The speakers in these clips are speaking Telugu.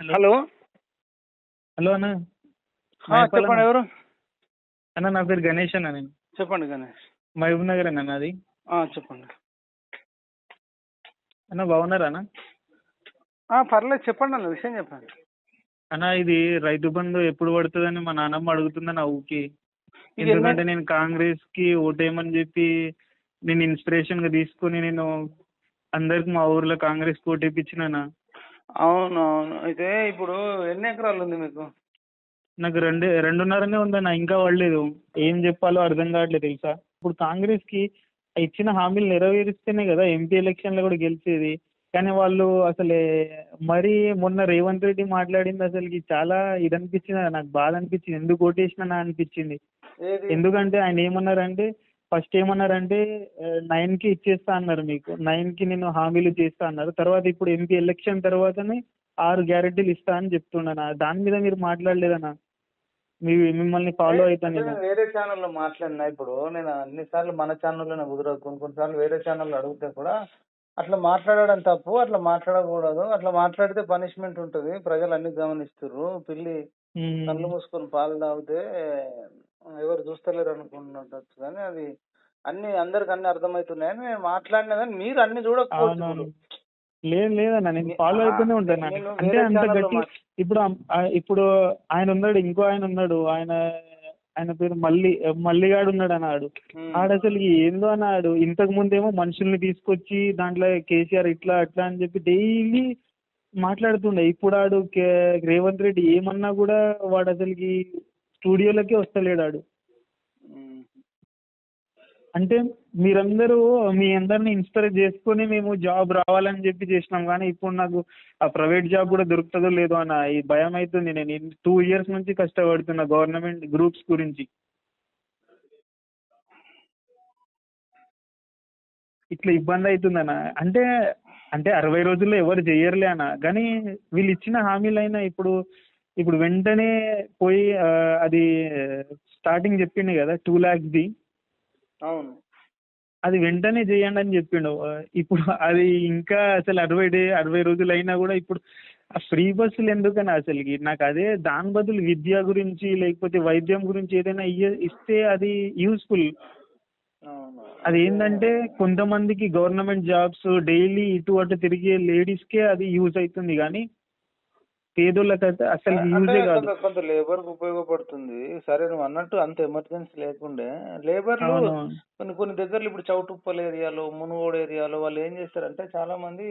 హలో హలో అన్న. చెప్పండి ఎవరు? అన్న నా పేరు గణేష్ అన్న నేను. చెప్పండి గణేష్. మహబూబ్ నగర్ అన్న నాది. చెప్పండి. అన్న బాగున్నారా అన్న? పర్లేదు చెప్పండి అన్న విషయం చెప్పండి. అన్న ఇది రైతు బంధు ఎప్పుడు పడుతుందని మా నాన్నమ్మ అడుగుతుందన్న ఊకి ఎందుకంటే నేను కాంగ్రెస్కి ఓటేయమని చెప్పి నేను ఇన్స్పిరేషన్గా తీసుకొని నేను అందరికి మా ఊర్లో కాంగ్రెస్కి ఓటేపించిన అవును అవును అయితే ఇప్పుడు ఎన్ని ఎకరాలు ఉంది మీకు? నాకు రెండు రెండున్నరనే ఉందన్న ఇంకా పడలేదు ఏం చెప్పాలో అర్థం కావట్లేదు తెలుసా? ఇప్పుడు కాంగ్రెస్కి ఇచ్చిన హామీలు నెరవేరిస్తేనే కదా ఎంపీ ఎలక్షన్లో కూడా గెలిచేది. కానీ వాళ్ళు అసలు మరీ మొన్న రేవంత్ రెడ్డి మాట్లాడింది అసలుకి చాలా ఇది అనిపించింది నాకు బాధ అనిపించింది. ఎందుకు ఓటేసినా అనిపించింది. ఎందుకంటే ఆయన ఏమన్నారంటే ఫస్ట్ ఏమన్నారంటే నైన్కి ఇచ్చేస్తా అన్నారు మీకు. నైన్కి నేను హామీలు చేస్తా అన్నారు. తర్వాత ఇప్పుడు ఎంపీ ఎలక్షన్ తర్వాతనే ఆరు గ్యారెంటీలు ఇస్తా అని చెప్తున్నాను? దాని మీద మీరు మాట్లాడలేదన్నా మీ మిమ్మల్ని ఫాలో అవుతాను నేను. వేరే ఛానల్లో మాట్లాడినా ఇప్పుడు. నేను అన్నిసార్లు మన ఛానల్లో కుదరదు. కొన్ని కొన్నిసార్లు వేరే ఛానల్లో అడిగితే కూడా అట్లా మాట్లాడడం తప్పు అట్లా మాట్లాడకూడదు. అట్లా మాట్లాడితే పనిష్మెంట్ ఉంటుంది. ప్రజలు అన్ని గమనిస్తుర్రు. పిల్లి. కళ్ళు మూసుకొని పాలు తాగితే ఎవరు చూస్తలేరు అనుకుంటుండొచ్చు కానీ అది అన్ని అందరికి అన్ని అర్థమవుతున్నాయని నేను మాట్లాడినా కానీ మీరు అన్ని చూడకపోవచ్చు అవునవును. ఇప్పుడు. లేదు లేదన్న నేను నే- ఫాలో ఆ, అవుతూనే ఉంటాను నేను అంటే వేరే అంత ఛానల్లో గట్టి ఇప్పుడు ఆ, ఇప్పుడు ఆయన ఉన్నాడు ఇంకో ఆయన ఉన్నాడు ఆయన ఆయన పేరు మల్లి మల్లిగాడు ఉన్నాడు అన్నాడు. ఉమ్. ఆడ అసలు ఏందో అన్నాడు. ఇంతకు ముందేమో మనుషుల్ని తీసుకొచ్చి దాంట్లో కేసీఆర్ ఇట్లా అట్లా అని చెప్పి డైలీ మాట్లాడుతుండే. ఇప్పుడు ఆడు కే- రేవంత్ రెడ్డి ఏమన్నా కూడా వాడు అసలుకి స్టూడియోలకే వస్తలేడు ఆడు. అంటే మీరందరూ మీ అందరిని ఇన్స్పైర్ చేసుకొని మేము జాబ్ రావాలని చెప్పి చేసినాం. కానీ ఇప్పుడు నాకు ఆ ప్రైవేట్ జాబ్ కూడా దొరుకుతుందో లేదో అన్న ఈ భయం అవుతుంది నేను టూ ఇయర్స్ నుంచి కష్టపడుతున్నా గవర్నమెంట్ గ్రూప్స్ గురించి. ఇట్లా ఇబ్బంది అవుతుంది అన్న. అంటే అంటే అరవై రోజుల్లో ఎవరు చేయరులే అన్న. కానీ వీళ్ళు ఇచ్చిన హామీలైనా ఇప్పుడు ఇప్పుడు వెంటనే పోయి అది స్టార్టింగ్ చెప్పిండు కదా టూ ల్యాక్స్ది అవును. అది వెంటనే చేయండి అని చెప్పిండు. ఇప్పుడు అది ఇంకా అసలు అరవై డే అరవై రోజులు అయినా కూడా ఇప్పుడు ఆ ఫ్రీ బస్సులు ఎందుకని అసలుకి? నాకు అదే దాని బదులు విద్య గురించి లేకపోతే వైద్యం గురించి ఏదైనా ఇస్తే అది యూస్ఫుల్ అది ఏంటంటే కొంతమందికి గవర్నమెంట్ జాబ్స్ డైలీ ఇటు అటు తిరిగే లేడీస్కే అది యూజ్ అవుతుంది కానీ పేదోళ్ళకైతే అసలు యూజే కాదు. కొంత లేబర్కు ఉపయోగపడుతుంది. సరే నువ్వు అన్నట్టు అంత ఎమర్జెన్సీ లేకుండే. అవును కొన్ని కొన్ని దగ్గరలో ఇప్పుడు చౌటుప్పల్ ఏరియాలో మునుగోడు ఏరియాలో వాళ్ళు ఏం చేస్తారంటే చాలా మంది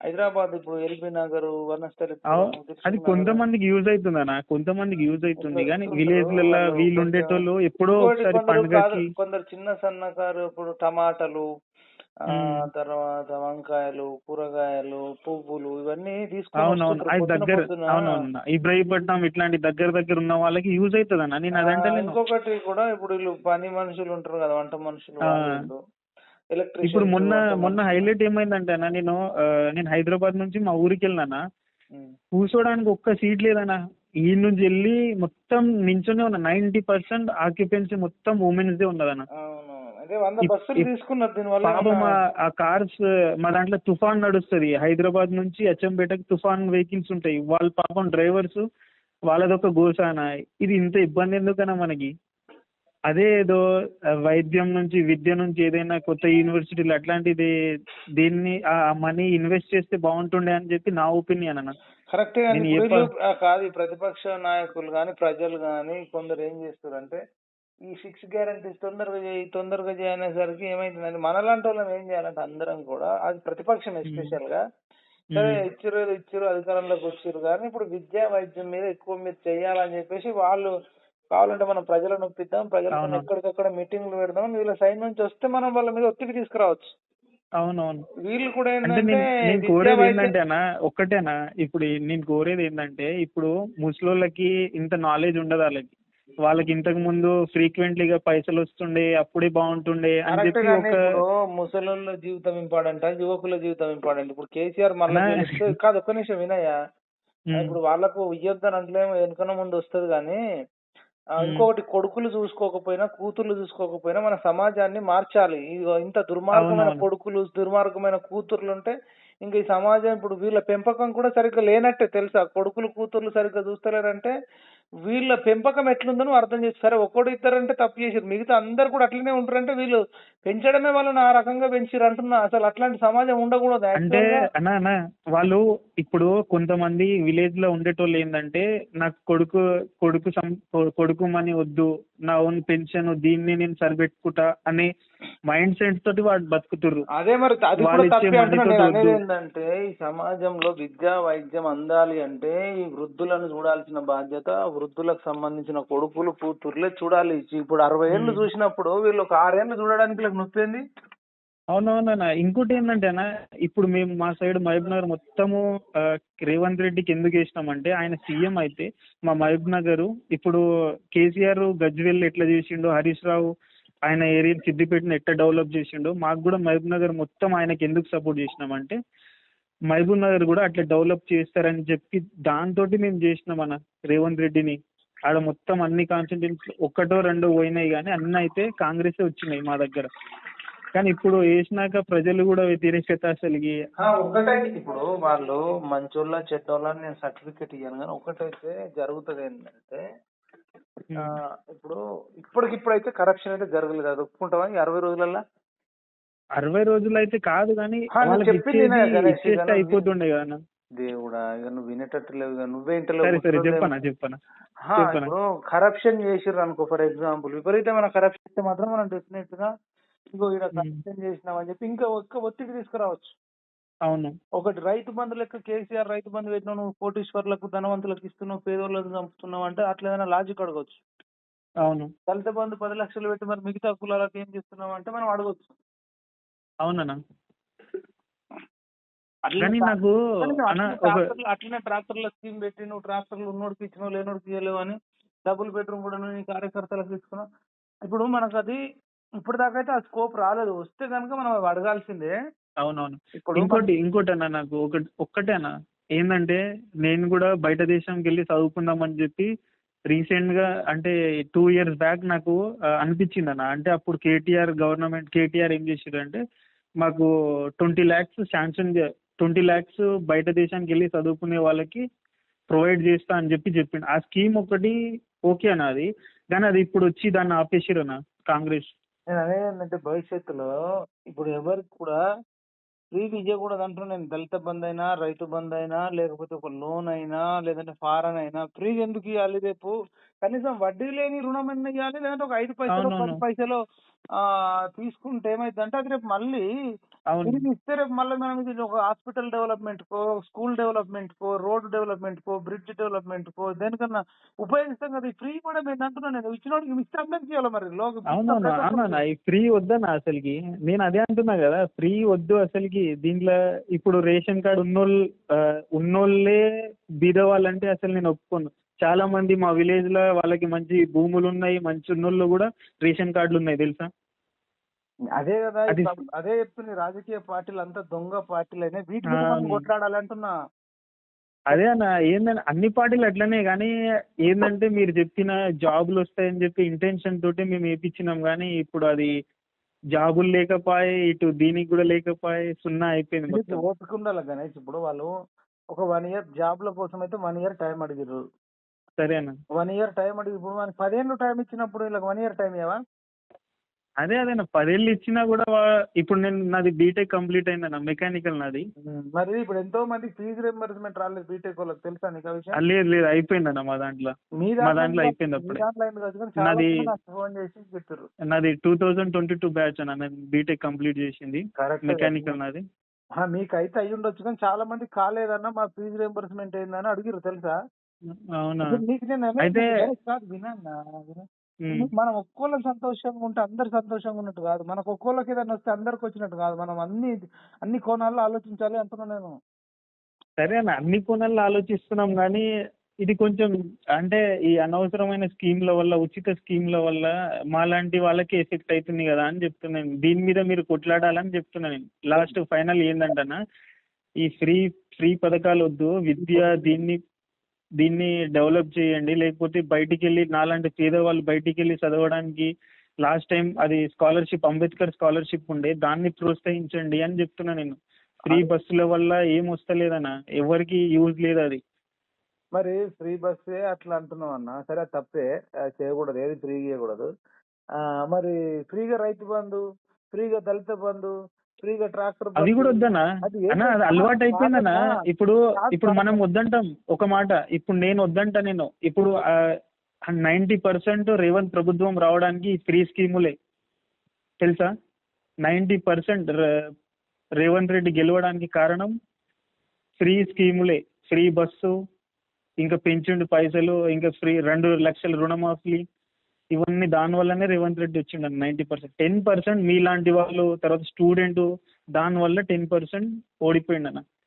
హైదరాబాద్ ఇప్పుడు ఎల్బీ నగర్ వనస్థలి అవు- అది కొంతమందికి యూజ్ అవుతుంది అన్న కొంతమందికి యూజ్ అవుతుంది కానీ విలేజ్లలో వీళ్ళు ఉండేటోళ్ళు ఎప్పుడో కొందరు చిన్న సన్నకారు ఇప్పుడు టమాటాలు ఆ. తర్వాత వంకాయలు కూరగాయలు పువ్వులు ఇవన్నీ తీసుకొని అవునవును. వస్తుంటారు. అది పొద్దున దగ్గర పొద్దున. అవునవును. ఇబ్రాహీపట్నం ఇట్లాంటి దగ్గర దగ్గర ఉన్న వాళ్ళకి యూజ్ అవుతుంది నేను ఆ, అదంటలేను ఇంకొకటి కూడా ఇప్పుడు వీళ్ళు పని మనుషులు ఉంటారు కదా వంట మనుషులు ఆ. ఇప్పుడు మొన్న మొన్న హైలైట్ ఏమైందంటే అన్న నేను ఆ, నేను హైదరాబాద్ నుంచి మా ఊరికి వెళ్ళినా కూర్చోడానికి ఒక్క సీట్ లేదన్న. ఈ నుంచి వెళ్ళి మొత్తం నించొనే ఉన్నా. నైన్టీ పర్సెంట్ ఆక్యుపెన్సీ మొత్తం ఉమెన్స్ దే ఉన్నదన్న. అవును. పాపం ఆ- కార్స్ మా దాంట్లో తుఫాన్ నడుస్తుంది. హైదరాబాద్ నుంచి అచ్చంపేటకి తుఫాన్ వెహికల్స్ ఉంటాయి. వాళ్ళ పాపం డ్రైవర్స్ వాళ్ళదొక గోసాన ఇది ఇంత ఇబ్బంది ఎందుకన్నా మనకి? అదే ఏదో వైద్యం నుంచి విద్య నుంచి ఏదైనా కొత్త యూనివర్సిటీలు అట్లాంటిది దీన్ని ఆ మనీ ఇన్వెస్ట్ చేస్తే బాగుంటుండే అని చెప్పి నా ఒపీనియన్ అన్న. కరెక్టే కాదు ప్రతిపక్ష నాయకులు కానీ ప్రజలు కానీ కొందరు ఏం చేస్తారు అంటే ఈ సిక్స్ గ్యారంటీస్ తొందరగా చేయి తొందరగా చేయి అనేసరికి ఏమైతుందంటే మనలాంటి వాళ్ళని ఏం చేయాలంటే అందరం కూడా అది ప్రతిపక్షం ఎస్పెషల్గా సరే ఏదో ఇచ్చిర్రు అధికారంలోకి వచ్చిర్రు కానీ ఇప్పుడు విద్యా వైద్యం మీద ఎక్కువ మీరు చేయాలని చెప్పేసి వాళ్ళు కావాలంటే మనం ప్రజలను ఒప్పిద్దాం ప్రజలను. ఎక్కడికక్కడ మీటింగ్లు పెడదాం వీళ్ళ సైడ్ నుంచి వస్తే మనం వాళ్ళ మీద ఒత్తిడి తీసుకురావచ్చు. అవునవును. వీళ్ళు కూడా ఏంటంటే నేను కోరేది వైద్యం- ఏంటంటే అన్న ఒక్కటేనా ఇప్పుడు నేను కోరేది ఏంటంటే ఇప్పుడు ముసలోళ్ళకి ఇంత నాలెడ్జ్ ఉండదు వాళ్ళకి. వాళ్ళకి ఇంతకు ముందు ఫ్రీక్వెంట్లీగా పైసలు వస్తుండే అప్పుడే బాగుంటుండే అని చెప్పి ఒక ముసలోళ్ళ జీవితం ఇంపార్టెంట్ యువకుల జీవితం ఇంపార్టెంట్. ఇప్పుడు కేసీఆర్ మళ్ళీ కాదు ఒక్క నిమిషం వినయ్యా. ఇప్పుడు వాళ్ళకు ఇయ్యొద్దని అంటలేమో వెనుకన ముందు వస్తుంది కానీ. ఇంకొకటి కొడుకులు చూసుకోకపోయినా కూతుర్లు చూసుకోకపోయినా మన సమాజాన్ని మార్చాలి. ఇంత దుర్మార్గమైన. కొడుకులు దుర్మార్గమైన కూతుర్లు ఉంటే ఇంకా ఈ సమాజం ఇప్పుడు వీళ్ళ పెంపకం కూడా సరిగ్గా లేనట్టే తెలుసా? కొడుకులు కూతుర్లు సరిగ్గా చూస్తలేరంటే వీళ్ళ పెంపకం ఎట్లుందో నువ్వు అర్థం చేసి సరే ఒక్కడు ఇద్దరంటే తప్పు చేసారు మిగతా అందరు కూడా అట్లనే ఉంటారంటే వీళ్ళు పెంచడమే వాళ్ళని ఆ రకంగా పెంచారు అంటున్నా. అసలు అట్లాంటి సమాజం ఉండకూడదు. అంటే అన్న వాళ్ళు ఇప్పుడు కొంతమంది విలేజ్లో ఉండేటోళ్ళు ఏంటంటే నాకు కొడుకు కొడుకు సం- కొడుకు మనీ వద్దు నా ఓన్ పెన్షన్ దీన్ని నేను సరిపెట్టుకుంటా అని మైండ్ సెట్ తోటి వాడు బతుకుతుర్రు అదే మరి అది కూడా వాళ్ళు ఇచ్చే తప్పే అంటున్నా money నేను తోటి అనేది వద్దు. ఏంటంటే ఈ సమాజంలో విద్యా వైద్యం అందాలి అంటే ఈ వృద్ధులను చూడాల్సిన బాధ్యత వృద్ధులకు సంబంధించిన కొడుకులు కూతుర్లే చూడాలి ఇప్పుడు అరవై ఏళ్ళు. చూసినప్పుడు వీళ్ళు ఒక ఆరేళ్ళు చూడడానికి వీళ్ళకి నొప్పింది అవునవునన్నా ఇంకోటి ఏంటంటే అన్న ఇప్పుడు మేము మా సైడ్ మహబూబ్ నగర్ మొత్తము రేవంత్ రెడ్డికి ఎందుకు వేసినామంటే ఆయన సీఎం అయితే మా మహబూబ్ నగర్ ఇప్పుడు కేసీఆర్ గజ్వెల్ ఎట్లా చేసిండో హరీష్ రావు ఆయన ఏరియా సిద్దిపేటను ఎట్లా డెవలప్ చేసిండో మాకు కూడా మహబూబ్ నగర్ మొత్తం ఆయనకి ఎందుకు సపోర్ట్ చేసినామంటే మహబూబ్ నగర్ కూడా అట్లా డెవలప్ చేస్తారని చెప్పి దాంతో మేము చేసినాం అన్న రేవంత్ రెడ్డిని. ఆడ మొత్తం అన్ని కాన్స్టిట్యూన్స్ ఒక్కటో రెండో పోయినాయి కానీ అన్ని అయితే కాంగ్రెస్ వచ్చినాయి మా దగ్గర. కానీ ఇప్పుడు వేసినాక ప్రజలు కూడా వ్యతిరేకత అసలుకి ఒకటే ఇప్పుడు వాళ్ళు మంచోళ్ళ చెడ్డోళ్ళ నేను సర్టిఫికేట్ ఇయ్యాను కానీ ఒకటైతే జరుగుతుంది ఏంటంటే ఇప్పుడు ఇప్పటికిప్పుడైతే కరప్షన్ అయితే జరగలేదు. అది ఒప్పుకుంటావా? ఈ అరవై రోజులల్లో? అరవై రోజులు అయితే కాదు కానీ ఇక అయిపోతుండే కదా. దేవుడా ఇక నువ్వు వినేటట్టు లేవు. ఇక నువ్వే ఇంటలేవు చెప్పనా చెప్పనా? ఇప్పుడు కరప్షన్ చేసిర్రు అనుకో ఫర్ ఎగ్జాంపుల్ విపరీతమైన కరప్షన్ చేస్తే మాత్రం మనం డెఫినెట్గా ఇగో ఇక్కడ. కరప్షన్ చేసినామని చెప్పి ఇంకా ఒక్క ఒత్తిడి తీసుకురావచ్చు. అవును. ఒకటి రైతు బంధు లెక్క కేసీఆర్ రైతు బంధు పెట్టినావు నువ్వు కోటీశ్వర్లకు ధనవంతులకు ఇస్తున్నావు పేదోళ్ళకు చంపుతున్నావు అంటే అట్లా ఏదైనా లాజిక్ అడగవచ్చు అవును. దళిత బంధు పది లక్షలు పెట్టి మరి మిగతా కులాలకు ఏం చేస్తున్నావు అంటే మనం అడగవచ్చు అవునన్నా. కానీ నాకు అట్లనే ట్రాక్టర్లు స్కీమ్ పెట్టి నువ్వు ట్రాక్టర్లు ఉన్నోడికి ఇచ్చినావు లేనోడికి ఇవ్వలేవు అని డబుల్ బెడ్రూమ్ కూడా నీ కార్యకర్తలకు ఇస్తున్నావు. ఇప్పుడు మనకు అది ఇప్పుడు దాకా అయితే ఆ స్కోప్ రాలేదు. వస్తే కనుక మనం అడగాల్సిందే. అవునవును. ఇప్పుడు ఇంకోటి ఇంకోటి అన్న నాకు ఒకటి ఒక్కటే అన్న ఏంటంటే నేను కూడా బయట దేశంకి వెళ్ళి చదువుకుందామని చెప్పి రీసెంట్గా అంటే టూ ఇయర్స్ బ్యాక్ నాకు అనిపించింది అన్న అంటే అప్పుడు కేటీఆర్ గవర్నమెంట్ కేటీఆర్ ఏం చేసిందంటే మాకు twenty lakhs sanction twenty lakhs బయట దేశానికి వెళ్ళి చదువుకునే వాళ్ళకి ప్రొవైడ్ చేస్తా అని చెప్పి చెప్పిండు. ఆ స్కీమ్ ఒకటి ఓకే అన్న అది. కానీ అది ఇప్పుడు వచ్చి దాన్ని ఆపేసిరు అన్న కాంగ్రెస్. నేను అనేది ఏంటంటే భవిష్యత్తులో ఇప్పుడు ఎవరికి కూడా ఫ్రీ ఇవ్వకూడదు అంటున్నా నేను దళిత బంధు అయినా రైతు బంధు అయినా లేకపోతే ఒక లోన్ అయినా లేదంటే ఫారెన్ అయినా ఫ్రీ ఎందుకు ఇవ్వాలి రేపు? కనీసం వడ్డీ లేని రుణం అయినా ఇవ్వాలి లేదంటే ఒక ఐదు పైసలు పది. పైసలు ఆ తీసుకుంటే ఏమైందంటే అది రేపు మళ్ళీ ఇది ఇస్తే రేపు మళ్ళీ మనం ఇది ఒక హాస్పిటల్ డెవలప్మెంట్ కో స్కూల్ డెవలప్మెంట్ కో రోడ్ డెవలప్మెంట్ కో బ్రిడ్జ్ డెవలప్మెంట్ కో దేనికన్నా ఉపయోగిస్తాం కదా. ఫ్రీ కూడా నేను అంటున్నాను నేను. ఇచ్చినోడికి మిస్ అందరికి చేయాలి మరి. అవునన్నా ఈ ఫ్రీ వద్దన్న అసలుకి. నేను అదే అంటున్నా కదా ఫ్రీ వద్దు అసలుకి. దీంట్లో ఇప్పుడు రేషన్ కార్డు ఉన్నోళ్ళు ఉన్నోళ్ళే బీద వాళ్ళంటే అసలు నేను ఒప్పుకోను. చాలా మంది మా విలేజ్లో వాళ్ళకి మంచి భూములు ఉన్నాయి మంచి ఉన్నోళ్ళు కూడా రేషన్ కార్డులు ఉన్నాయి తెలుసా? అదే కదా అది- చెప్తుంది రాజకీయ పార్టీలు అంతా దొంగ పార్టీలు అయినా వీటి. కొట్లాడాలంటున్నా. అదే అన్న ఏంటంటే అన్ని పార్టీలు అట్లనే కానీ ఏంటంటే మీరు చెప్పిన జాబులు వస్తాయని చెప్పి ఇంటెన్షన్ తోటి మేము వేయించినాం కానీ ఇప్పుడు అది జాబులు లేకపోయి ఇటు దీనికి కూడా లేకపోయి సున్నా అయిపోయింది ఓపిక ఉండాలి గణేష్ ఇప్పుడు వాళ్ళు ఒక వన్ ఇయర్ జాబ్ ల కోసం అయితే వన్ ఇయర్ టైం అడిగారు సరే అన్న వన్ ఇయర్ టైం అడిగి ఇప్పుడు మనకి పదేళ్ళు టైం ఇచ్చినప్పుడు ఇలా వన్ ఇయర్ టైం ఇవ్వవా అదే అదే నా పదేళ్ళు ఇచ్చినా కూడా వా- ఇప్పుడు నేను నాది బీటెక్ కంప్లీట్ అయిందన్న మెకానికల్ నాది. మరి ఇప్పుడు ఎంతో మంది ఫీజు రింబర్స్మెంట్ రాలేదు బీటెక్ వాళ్ళకి తెలుసా నీకు ఆ ఆ, విషయం లేదు లేదు అయిపోయిందన్న మా దాంట్లో. మీ మా దాంట్లో అయిపోయింది అప్పుడే. నాది- ఫోన్ చేసి చెప్పారు నాది two thousand twenty two batch అన్న నేను బీటెక్ కంప్లీట్ చేసింది కరెక్ట్ మెకానికల్ నాది. మీకు అయితే అయ్యి ఉండొచ్చు కానీ చాలా మంది కాలేదన్న మా ఫీజు రింబర్స్మెంట్ ఏందని అడిగిరు తెలుసా? అవునా? ఇప్పుడు నీకు నేను అనేది అయితే- కాదు వినన్నా. మనం ఒక్కోళ్ళం సంతోషంగా ఉంటే అందరు సంతోషంగా ఉన్నట్టు కాదు. మనకు ఒక్కోళ్ళకి ఏదైనా వస్తే అందరికి వచ్చినట్టు కాదు. మనం అన్ని అన్ని కోణాల్లో ఆలోచించాలి అంటున్నా నేను. సరే అన్న అన్ని కోణాల్లో ఆలోచిస్తున్నాం కానీ ఇది కొంచెం అంటే ఈ అనవసరమైన స్కీమ్ల వల్ల ఉచిత స్కీమ్ల వల్ల మాలాంటి వాళ్ళకి ఎఫెక్ట్ అవుతుంది కదా అని చెప్తున్నాను దీని మీద మీరు కొట్లాడాలని చెప్తున్నాను నేను. లాస్ట్ ఫైనల్ ఏంటంటనా ఈ ఫ్రీ ఫ్రీ పథకాలు వద్దు. విద్య దీన్ని దీన్ని డెవలప్ చేయండి. లేకపోతే బయటికి వెళ్ళి నాలాంటి పేదవాళ్ళు బయటికి వెళ్ళి చదవడానికి లాస్ట్ టైం అది స్కాలర్షిప్ అంబేద్కర్ స్కాలర్షిప్ ఉండే దాన్ని ప్రోత్సహించండి అని చెప్తున్నా నేను. ఫ్రీ బస్సుల వల్ల ఏం వస్తలేదన్న ఎవరికి యూజ్ లేదు అది. మరి ఫ్రీ బస్సే అట్లా అంటున్నావు అన్న సరే అది తప్పే. చేయకూడదు. ఏది ఫ్రీ చేయకూడదు మరి ఫ్రీగా రైతు బంధు ఫ్రీగా దళిత బంధు ఫ్రీగా ట్రాక్టర్ అది కూడా ఏం అన్న అది. అలవాటు అయిపోయిందన్న కాదన్నా. ఇప్పుడు ఇప్పుడు మనం. వద్దంటాం. ఒక మాట ఇప్పుడు నేను వద్దంటా నేను. ఇప్పుడు నైంటీ పర్సెంట్ రేవంత్ ప్రభుత్వం రావడానికి ఫ్రీ స్కీములే. తెలుసా? నైంటీ పర్సెంట్ రేవంత్ రెడ్డి గెలవడానికి కారణం ఫ్రీ స్కీములే. ఫ్రీ బస్సు ఇంకా పెంచుండు పైసలు ఇంకా ఫ్రీ రెండు లక్షల రుణమాఫీ ఇవన్నీ దాని వల్లనే రేవంత్ రెడ్డి వచ్చిండు నైంటీ పర్సెంట్ టెన్ పర్సెంట్ మీలాంటి వాళ్ళు తర్వాత స్టూడెంట్ దాని వల్ల టెన్ పర్సెంట్ ఓడిపోయిండు అన్న